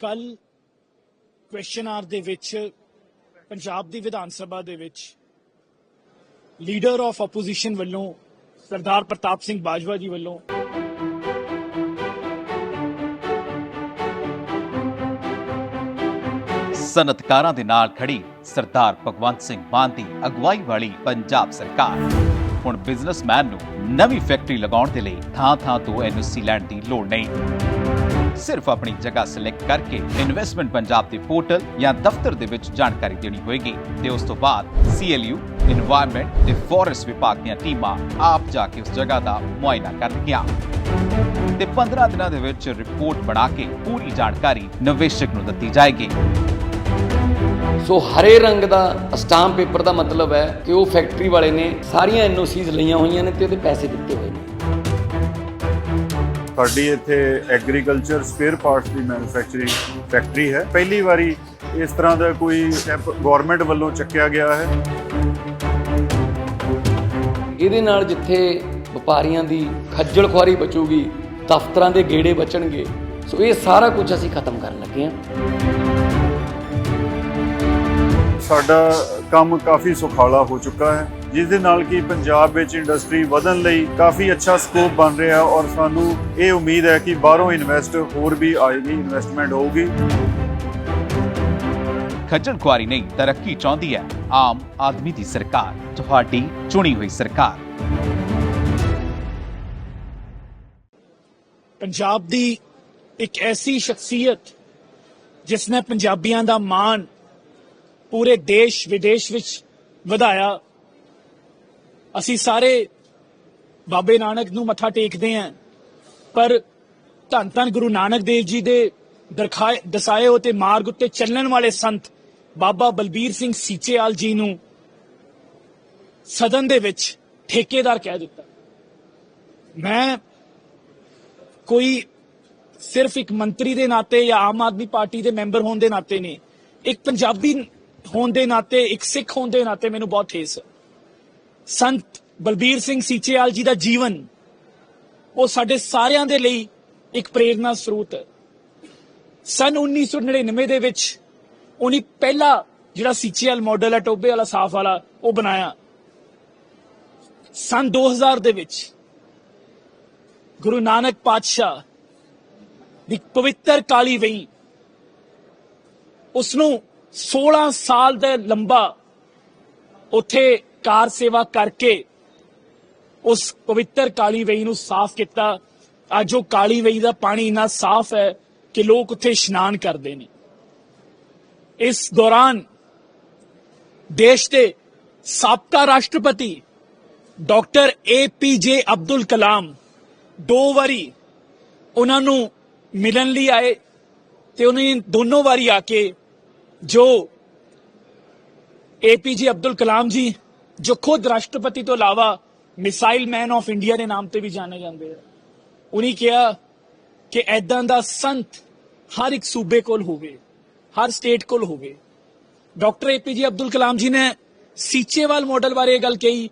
ਕੱਲ question R ਦੇ ਵਿੱਚ ਪੰਜਾਬ ਦੀ ਵਿਧਾਨ ਸਭਾ ਦੇ ਵਿੱਚ ਲੀਡਰ ਆਫ ਆਪੋਜੀਸ਼ਨ ਵੱਲੋਂ ਸਰਦਾਰ ਪ੍ਰਤਾਪ ਸਿੰਘ ਬਾਜਵਾ ਜੀ ਵੱਲੋਂ ਸਨਅਤਕਾਰਾਂ ਦੇ ਨਾਲ ਖੜੀ ਸਰਦਾਰ ਭਗਵੰਤ ਸਿੰਘ ਮਾਨ ਦੀ ਅਗਵਾਈ ਵਾਲੀ ਪੰਜਾਬ ਸਰਕਾਰ। ਹੁਣ ਬਿਜ਼ਨਸਮੈਨ ਨੂੰ ਨਵੀਂ ਫੈਕਟਰੀ ਲਗਾਉਣ ਦੇ ਲਈ ਥਾਂ-ਥਾਂ ਤੋਂ ਐਨਓਸੀ ਲੈਣ ਦੀ ਲੋੜ ਨਹੀਂ। ਸਿਰਫ ਆਪਣੀ ਜਗ੍ਹਾ ਸਿਲੈਕਟ ਕਰਕੇ ਇਨਵੈਸਟਮੈਂਟ ਪੰਜਾਬ ਦੇ ਪੋਰਟਲ ਜਾਂ ਦਫ਼ਤਰ ਦੇ ਵਿੱਚ ਜਾਣਕਾਰੀ ਦੇਣੀ ਹੋਏਗੀ ਤੇ ਉਸ ਤੋਂ ਬਾਅਦ ਸੀਐਲਯੂ এনवायरमेंट ਤੇ ਫੋਰੈਸਟ ਵਿਭਾਗ ਦੀਆਂ ਟੀਮਾਂ ਆਪ ਜਾ ਕੇ ਉਸ ਜਗ੍ਹਾ ਦਾ ਮੁਆਇਨਾ ਕਰਨਗੀਆਂ। ਤੇ 15 ਦਿਨਾਂ ਦੇ ਵਿੱਚ ਰਿਪੋਰਟ ਬਣਾ ਕੇ ਪੂਰੀ ਜਾਣਕਾਰੀ ਨਿਵੇਸ਼ਕ ਨੂੰ ਦਿੱਤੀ ਜਾਏਗੀ। ਸੋ ਹਰੇ ਰੰਗ ਦਾ ਸਟਾਂਪ ਪੇਪਰ ਦਾ ਮਤਲਬ ਹੈ ਕਿ ਉਹ ਫੈਕਟਰੀ ਵਾਲੇ ਨੇ ਸਾਰੀਆਂ ਐਨਓਸੀਜ਼ ਲਈਆਂ ਹੋਈਆਂ ਨੇ ਤੇ ਉਹਦੇ ਪੈਸੇ ਦਿੱਤੇ ਹੋਏ ਨੇ। ਸਾਡੀ ਇੱਥੇ ਐਗਰੀਕਲਚਰ ਸਪੇਅਰ ਪਾਰਟਸ ਦੀ ਮੈਨੂਫੈਕਚਰਿੰਗ ਫੈਕਟਰੀ ਹੈ। ਪਹਿਲੀ ਵਾਰੀ ਇਸ ਤਰ੍ਹਾਂ ਦਾ ਕੋਈ ਸਟੈਪ ਗਵਰਨਮੈਂਟ ਵੱਲੋਂ ਚੱਕਿਆ ਗਿਆ ਹੈ। ਇਹਦੇ ਨਾਲ ਜਿੱਥੇ ਵਪਾਰੀਆਂ ਦੀ ਖੱਜਲ ਖੁਆਰੀ ਬਚੂਗੀ ਦਫ਼ਤਰਾਂ ਦੇ ਗੇੜੇ ਬਚਣਗੇ ਸੋ ਇਹ ਸਾਰਾ ਕੁਝ ਅਸੀਂ ਖਤਮ ਕਰਨ ਲੱਗੇ ਹਾਂ। ਸਾਡਾ ਕੰਮ ਕਾਫੀ ਸੁਖਾਲਾ ਹੋ ਚੁੱਕਾ ਹੈ। ਜਿਸ ਦੇ ਨਾਲ ਕਿ ਪੰਜਾਬ ਵਿੱਚ ਇੰਡਸਟਰੀ ਵਧਣ ਲਈ ਕਾਫੀ ਅੱਛਾ ਸਕੋਪ ਬਣ ਰਿਹਾ ਔਰ ਸਾਨੂੰ ਇਹ ਉਮੀਦ ਹੈ ਕਿ ਬਾਹਰੋਂ ਇਨਵੈਸਟ ਹੋਰ ਵੀ ਆਏਗੀ ਇਨਵੈਸਟਮੈਂਟ ਹੋਊਗੀ। ਖੱਜਲ ਖੁਆਰੀ ਨਹੀਂ ਤਰੱਕੀ ਚਾਹੁੰਦੀ ਹੈ ਆਮ ਆਦਮੀ ਦੀ ਸਰਕਾਰ ਤੁਹਾਡੀ ਚੁਣੀ ਹੋਈ ਸਰਕਾਰ। ਪੰਜਾਬ ਦੀ ਇੱਕ ਐਸੀ ਸ਼ਖਸੀਅਤ ਜਿਸ ਨੇ ਪੰਜਾਬੀਆਂ ਦਾ ਮਾਣ ਪੂਰੇ ਦੇਸ਼ ਵਿਦੇਸ਼ ਵਿੱਚ ਵਧਾਇਆ ਅਸੀਂ ਸਾਰੇ ਬਾਬੇ ਨਾਨਕ ਨੂੰ ਮੱਥਾ ਟੇਕਦੇ ਆਂ ਪਰ ਧੰਨ ਧੰਨ ਗੁਰੂ ਨਾਨਕ ਦੇਵ ਜੀ ਦੇ ਦਰਖਾਏ, ਦਸਾਏ ਹੋਏ ਮਾਰਗ ਉੱਤੇ ਚੱਲਣ ਵਾਲੇ ਸੰਤ ਬਾਬਾ ਬਲਬੀਰ ਸਿੰਘ ਸੀਚੇਵਾਲ ਜੀ ਨੂੰ ਸਦਨ ਦੇ ਵਿੱਚ ਠੇਕੇਦਾਰ ਕਹਿ ਦਿੱਤਾ। ਮੈਂ ਕੋਈ ਸਿਰਫ ਇੱਕ ਮੰਤਰੀ ਦੇ ਨਾਤੇ ਜਾਂ ਆਮ ਆਦਮੀ ਪਾਰਟੀ ਦੇ ਮੈਂਬਰ ਹੋਣ ਦੇ ਨਾਤੇ ਨਹੀਂ, ਇੱਕ ਪੰਜਾਬੀ ਹੋਣ ਦੇ ਨਾਤੇ, ਇੱਕ ਸਿੱਖ ਹੋਣ ਦੇ ਨਾਤੇ ਮੈਨੂੰ ਬਹੁਤ ਠੇਸ ਹੈ। ਸੰਤ ਬਲਬੀਰ ਸਿੰਘ ਸੀਚੇਵਾਲ ਜੀ ਦਾ ਜੀਵਨ, ਉਹ ਸਾਡੇ ਸਾਰਿਆਂ ਦੇ ਲਈ ਇੱਕ ਪ੍ਰੇਰਨਾ ਸਰੋਤ ਹੈ। ਸਨ 1999 ਦੇ ਵਿੱਚ ਉਹਨੇ ਪਹਿਲਾ ਜਿਹੜਾ ਸੀਚੇਵਾਲ ਮਾਡਲ ਹੈ ਟੋਬੇ ਵਾਲਾ, ਸਾਫ਼ ਵਾਲਾ, ਉਹ ਬਣਾਇਆ। ਸਨ 2000 ਦੇ ਵਿੱਚ ਗੁਰੂ ਨਾਨਕ ਪਾਤਸ਼ਾਹ ਦੀ ਪਵਿੱਤਰ ਕਾਲੀ ਵਈ ਉਸ ਨੂੰ 16 ਸਾਲ ਦਾ ਲੰਬਾ ਉੱਥੇ ਕਾਰ ਸੇਵਾ ਕਰਕੇ ਉਸ ਪਵਿੱਤਰ ਕਾਲੀ ਵਈ ਨੂੰ ਸਾਫ਼ ਕੀਤਾ। ਅੱਜ ਉਹ ਕਾਲੀ ਵਈ ਦਾ ਪਾਣੀ ਇੰਨਾ ਸਾਫ਼ ਹੈ ਕਿ ਲੋਕ ਉੱਥੇ ਇਸ਼ਨਾਨ ਕਰਦੇ ਨੇ। ਇਸ ਦੌਰਾਨ ਦੇਸ਼ ਦੇ ਸਾਬਕਾ ਰਾਸ਼ਟਰਪਤੀ ਡਾਕਟਰ ਏ ਪੀ ਜੇ ਅਬਦੁਲ ਕਲਾਮ ਦੋ ਵਾਰੀ ਉਹਨਾਂ ਨੂੰ ਮਿਲਣ ਲਈ ਆਏ ਤੇ ਉਹਨੇ ਦੋਨੋਂ ਵਾਰੀ ਆ ਕੇ ਜੋ ਏ ਪੀ ਜੇ ਅਬਦੁਲ ਕਲਾਮ ਜੀ ਜੋ ਖੁਦ ਰਾਸ਼ਟਰਪਤੀ ਤੋਂ ਇਲਾਵਾ ਮਿਸਾਈਲ ਮੈਨ ਆਫ ਇੰਡੀਆ ਦੇ ਨਾਮ ਤੇ ਵੀ ਜਾਣੇ ਜਾਂਦੇ ਆ। ਉਹਨੇ ਕਿਹਾ ਕਿ ਐਦਾਂ ਦਾ ਸੰਤ ਹਰ ਇੱਕ ਸੂਬੇ ਕੋਲ ਹੋਵੇ, ਹਰ ਸਟੇਟ ਕੋਲ ਹੋਵੇ। ਡਾਕਟਰ ਏਪੀਜੇ ਅਬਦੁਲ ਕਲਾਮ ਜੀ ਨੇ ਸੀਚੇਵਾਲ ਮਾਡਲ ਬਾਰੇ ਇਹ ਗੱਲ ਕਹੀ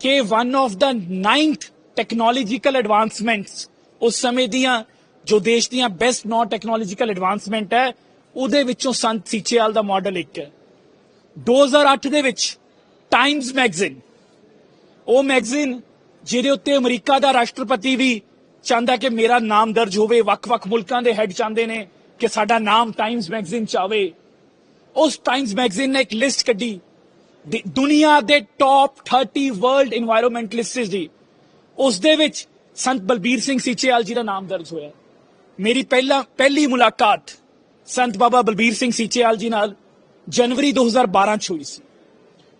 ਕਿ ਵਨ ਆਫ ਦਾ ਨਾਈਨਥ ਟੈਕਨੋਲੋਜੀਕਲ ਐਡਵਾਂਸਮੈਂਟਸ ਉਸ ਸਮੇਂ ਦੀਆਂ ਜੋ ਦੇਸ਼ ਦੀਆਂ ਬੈਸਟ ਨੌ ਟੈਕਨੋਲੋਜੀਕਲ ਐਡਵਾਂਸਮੈਂਟ ਹੈ, ਉਹਦੇ ਵਿੱਚੋਂ ਸੰਤ ਸੀਚੇਵਾਲ ਦਾ ਮਾਡਲ ਇੱਕ ਹੈ। 2008 ਦੇ ਵਿੱਚ ਟਾਈਮਜ਼ ਮੈਗਜ਼ੀਨ ਉਹ ਮੈਗਜ਼ੀਨ ਜਿਹਦੇ ਉੱਤੇ ਅਮਰੀਕਾ ਦਾ ਰਾਸ਼ਟਰਪਤੀ ਵੀ ਚਾਹੁੰਦਾ ਕਿ ਮੇਰਾ ਨਾਮ ਦਰਜ ਹੋਵੇ, ਵੱਖ-ਵੱਖ ਮੁਲਕਾਂ ਦੇ ਹੈੱਡ ਚਾਹੁੰਦੇ ਨੇ ਕਿ ਸਾਡਾ ਨਾਮ ਟਾਈਮਜ਼ ਮੈਗਜ਼ੀਨ 'ਚ ਆਵੇ। ਉਸ ਟਾਈਮਜ਼ ਮੈਗਜ਼ੀਨ ਨੇ ਇੱਕ ਲਿਸਟ ਕੱਢੀ। ਦੁਨੀਆ ਦੇ ਟੌਪ 30 ਵਰਲਡ এনवायरमेंटਲਿਸਟਸ ਦੀ। ਉਸ ਦੇ ਵਿੱਚ ਸੰਤ ਬਲਬੀਰ ਸਿੰਘ ਸੀਚੇਵਾਲ ਜੀ ਦਾ ਨਾਮ ਦਰਜ ਹੋਇਆ। ਮੇਰੀ ਪਹਿਲਾ, ਪਹਿਲੀ ਮੁਲਾਕਾਤ ਸੰਤ ਬਾਬਾ ਬਲਬੀਰ ਸਿੰਘ ਸੀਚੇਵਾਲ ਜੀ ਨਾਲ ਜਨਵਰੀ 2012 ਚ ਹੋਈ ਸੀ।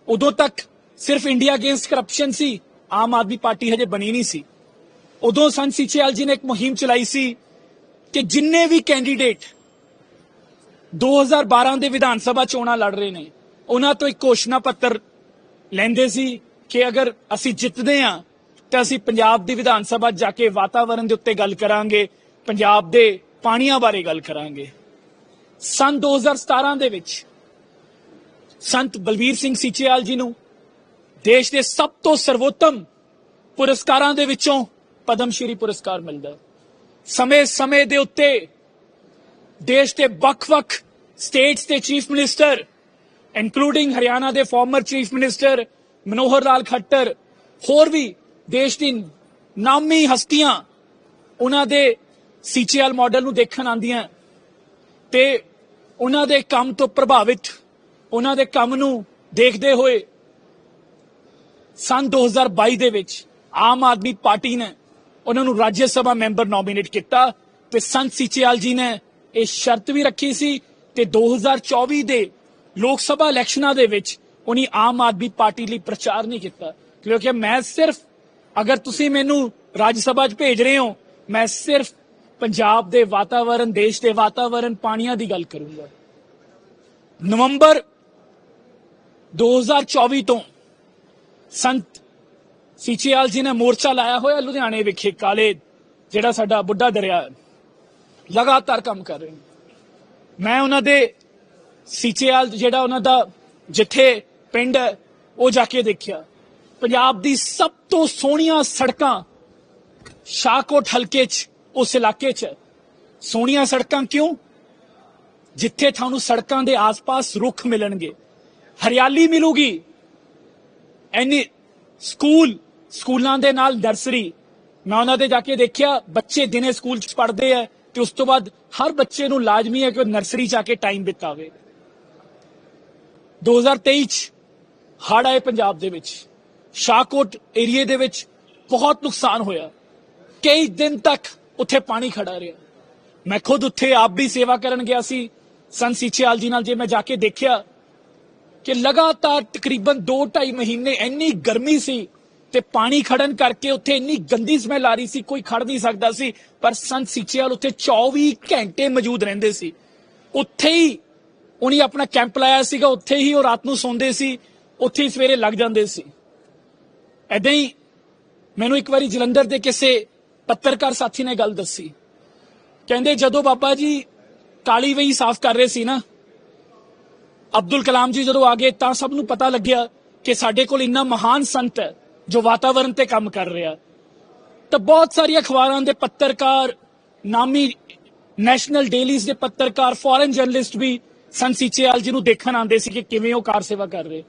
ਉਦੋਂ ਤੱਕ ਸਿਰਫ ਇੰਡੀਆ ਅਗੇਂਸਟ ਕਰਪਸ਼ਨ ਸੀ, ਆਮ ਆਦਮੀ ਪਾਰਟੀ ਹਜੇ ਬਣੀ ਨਹੀਂ ਸੀ। ਉਦੋਂ ਸੰਤ ਸੀਚੇਵਾਲ ਜੀ ਨੇ ਇੱਕ ਮੁਹਿੰਮ ਚਲਾਈ ਸੀ ਕਿ ਜਿੰਨੇ ਵੀ ਕੈਂਡੀਡੇਟ 2012 ਦੇ ਵਿਧਾਨ ਸਭਾ ਚੋਣਾਂ ਲੜ ਰਹੇ ਨੇ, ਉਹਨਾਂ ਤੋਂ ਇੱਕ ਘੋਸ਼ਣਾ ਪੱਤਰ ਲੈਂਦੇ ਸੀ ਕਿ ਅਗਰ ਅਸੀਂ ਜਿੱਤਦੇ ਹਾਂ, ਤਾਂ ਅਸੀਂ ਪੰਜਾਬ ਦੀ ਵਿਧਾਨ ਸਭਾ ਜਾ ਕੇ ਵਾਤਾਵਰਣ ਦੇ ਉੱਤੇ ਗੱਲ ਕਰਾਂਗੇ, ਪੰਜਾਬ ਦੇ ਪਾਣੀਆਂ ਬਾਰੇ ਗੱਲ ਕਰਾਂਗੇ। ਸਨ 2017 ਦੇ ਵਿੱਚ ਸੰਤ ਬਲਬੀਰ ਸਿੰਘ ਸੀਚੇਵਾਲ ਜੀ ਨੂੰ ਦੇਸ਼ ਦੇ ਸਭ ਤੋਂ ਸਰਵੋਤਮ ਪੁਰਸਕਾਰਾਂ ਦੇ ਵਿੱਚੋਂ ਪਦਮ ਸ਼੍ਰੀ ਪੁਰਸਕਾਰ ਮਿਲਦਾ ਹੈ। ਸਮੇਂ ਸਮੇਂ ਦੇ ਉੱਤੇ ਦੇਸ਼ ਦੇ ਵੱਖ-ਵੱਖ ਸਟੇਟਸ ਦੇ ਚੀਫ ਮਿਨਿਸਟਰ ਇਨਕਲੂਡਿੰਗ ਹਰਿਆਣਾ ਦੇ former chief minister Manohar Lal Khattar, ਹੋਰ ਵੀ ਦੇਸ਼ ਦੀ ਨਾਮੀ ਹਸਤੀਆਂ ਉਹਨਾਂ ਦੇ ਸੀਚੀਐਲ ਮਾਡਲ ਨੂੰ ਦੇਖਣ ਆਉਂਦੀਆਂ ਤੇ ਉਹਨਾਂ ਦੇ ਕੰਮ ਤੋਂ ਪ੍ਰਭਾਵਿਤ ਉਹਨਾਂ ਦੇ ਕੰਮ ਨੂੰ ਦੇਖਦੇ ਹੋਏ ਸਨ 2022 ਦੇ ਵਿੱਚ ਆਮ ਆਦਮੀ ਪਾਰਟੀ ਨੇ ਉਹਨਾਂ ਨੂੰ ਰਾਜ ਸਭਾ ਮੈਂਬਰ ਨੋਮੀਨੇਟ ਕੀਤਾ ਤੇ ਸੰਤ ਸੀਚੇਵਾਲ ਜੀ ਨੇ ਇਹ ਸ਼ਰਤ ਵੀ ਰੱਖੀ ਸੀ ਤੇ 2024 ਦੇ ਲੋਕ ਸਭਾ ਇਲੈਕਸ਼ਨਾਂ ਦੇ ਵਿੱਚ ਉਨੀ ਆਮ ਆਦਮੀ ਪਾਰਟੀ ਲਈ ਪ੍ਰਚਾਰ ਨਹੀਂ ਕੀਤਾ। ਕਿਉਂਕਿ ਮੈਂ ਸਿਰਫ, ਅਗਰ ਤੁਸੀਂ ਮੈਨੂੰ ਰਾਜ ਸਭਾ 'ਚ ਭੇਜ ਰਹੇ ਹੋ, ਮੈਂ ਸਿਰਫ ਪੰਜਾਬ ਦੇ ਵਾਤਾਵਰਣ ਦੇਸ਼ ਦੇ ਵਾਤਾਵਰਣ ਪਾਣੀਆਂ ਦੀ ਗੱਲ ਕਰੂੰਗਾ। ਨਵੰਬਰ 2024 ਤੋਂ ਸੰਤ ਸੀਚੇਵਾਲ ਜੀ ਨੇ ਮੋਰਚਾ ਲਾਇਆ ਹੋਇਆ ਲੁਧਿਆਣੇ ਵਿਖੇ, ਕਾਲੇ, ਜਿਹੜਾ ਸਾਡਾ ਬੁੱਢਾ ਦਰਿਆ ਲਗਾਤਾਰ ਕੰਮ ਕਰ ਰਹੇ ਨੇ। ਮੈਂ ਉਹਨਾਂ ਦੇ ਸੀਚੇਵਾਲ ਜਿਹੜਾ ਉਹਨਾਂ ਦਾ ਜਿੱਥੇ ਪਿੰਡ ਹੈ, ਉਹ ਜਾ ਕੇ ਦੇਖਿਆ। ਪੰਜਾਬ ਦੀ ਸਭ ਤੋਂ ਸੋਹਣੀਆਂ ਸੜਕਾਂ ਸ਼ਾਹਕੋਟ ਹਲਕੇ 'ਚ, ਉਸ ਇਲਾਕੇ 'ਚ ਸੋਹਣੀਆਂ ਸੜਕਾਂ ਕਿਉਂ? ਜਿੱਥੇ ਤੁਹਾਨੂੰ ਸੜਕਾਂ ਦੇ ਆਸ-ਪਾਸ ਰੁੱਖ ਮਿਲਣਗੇ। ਹਰਿਆਲੀ ਮਿਲੂਗੀ। ਐਨੀ ਸਕੂਲ, ਸਕੂਲਾਂ ਦੇ ਨਾਲ ਨਰਸਰੀ। ਮੈਂ ਉਹਨਾਂ ਦੇ ਜਾ ਕੇ ਦੇਖਿਆ, ਬੱਚੇ ਦਿਨੇ ਸਕੂਲ ਚ ਪੜ੍ਹਦੇ ਆ ਤੇ ਉਸ ਤੋਂ ਬਾਅਦ ਹਰ ਬੱਚੇ ਨੂੰ ਲਾਜ਼ਮੀ ਹੈ ਕਿ ਉਹ ਨਰਸਰੀ ਜਾ ਕੇ ਟਾਈਮ ਬਿਤਾਵੇ। 2023 ਚ ਹੜ੍ਹ ਆਏ ਪੰਜਾਬ ਦੇ ਵਿੱਚ। ਸ਼ਾਹਕੋਟ ਏਰੀਏ ਦੇ ਵਿੱਚ ਬਹੁਤ ਨੁਕਸਾਨ ਹੋਇਆ। ਕਈ ਦਿਨ ਤੱਕ ਉੱਥੇ ਪਾਣੀ ਖੜਾ ਰਿਹਾ। ਮੈਂ ਖੁਦ ਉੱਥੇ ਆਪ ਵੀ ਸੇਵਾ ਕਰਨ ਗਿਆ ਸੀ। ਸੰਤ ਸੀਚੇਵਾਲ ਜੀ ਨਾਲ ਜੇ ਮੈਂ ਜਾ ਕੇ ਦੇਖਿਆ ਕਿ ਲਗਾਤਾਰ ਤਕਰੀਬਨ 2-2.5 ਮਹੀਨੇ ਇੰਨੀ ਗਰਮੀ ਸੀ ਤੇ ਪਾਣੀ ਖੜਨ ਕਰਕੇ ਉੱਥੇ ਇੰਨੀ ਗੰਦੀ ਸਮੈਲ ਆ ਰਹੀ ਸੀ, ਕੋਈ ਖੜ ਨਹੀਂ ਸਕਦਾ ਸੀ, ਪਰ ਸੰਤ ਸੀਚੇਵਾਲ ਉੱਥੇ 24 ਘੰਟੇ ਮੌਜੂਦ ਰਹਿੰਦੇ ਸੀ। ਉੱਥੇ ਹੀ ਉਹਨੇ ਆਪਣਾ ਕੈਂਪ ਲਾਇਆ ਸੀਗਾ, ਉੱਥੇ ਹੀ ਉਹ ਰਾਤ ਨੂੰ ਸੌਂਦੇ ਸੀ, ਉੱਥੇ ਹੀ ਸਵੇਰੇ ਲੱਗ ਜਾਂਦੇ ਸੀ। ਐਦਾਂ ਹੀ ਮੈਨੂੰ ਇੱਕ ਵਾਰੀ ਜਲੰਧਰ ਦੇ ਕਿਸੇ ਪੱਤਰਕਾਰ ਸਾਥੀ ਨੇ ਗੱਲ ਦੱਸੀ। ਕਹਿੰਦੇ ਜਦੋਂ ਬਾਬਾ ਜੀ ਕਾਲੀ ਵਈ ਸਾਫ਼ ਕਰ ਰਹੇ ਸੀ ਨਾ ਅਬਦੁਲ ਕਲਾਮ ਜੀ ਜਦੋਂ ਆ ਗਏ ਤਾਂ ਸਭ ਨੂੰ ਪਤਾ ਲੱਗਿਆ ਕਿ ਸਾਡੇ ਕੋਲ ਇੰਨਾ ਮਹਾਨ ਸੰਤ ਹੈ ਜੋ ਵਾਤਾਵਰਣ ਤੇ ਕੰਮ ਕਰ ਰਿਹਾ। ਤਾਂ ਬਹੁਤ ਸਾਰੀਆਂ ਅਖਬਾਰਾਂ ਦੇ ਪੱਤਰਕਾਰ, ਨਾਮੀ ਨੈਸ਼ਨਲ ਡੇਲੀਜ਼ ਦੇ ਪੱਤਰਕਾਰ, ਫੋਰਨ ਜਰਨਲਿਸਟ ਵੀ ਸੰਤ ਸੀਚੇਵਾਲ ਜੀ ਨੂੰ ਦੇਖਣ ਆਉਂਦੇ ਸੀ ਕਿ ਕਿਵੇਂ ਉਹ ਕਾਰ ਸੇਵਾ ਕਰ ਰਹੇ।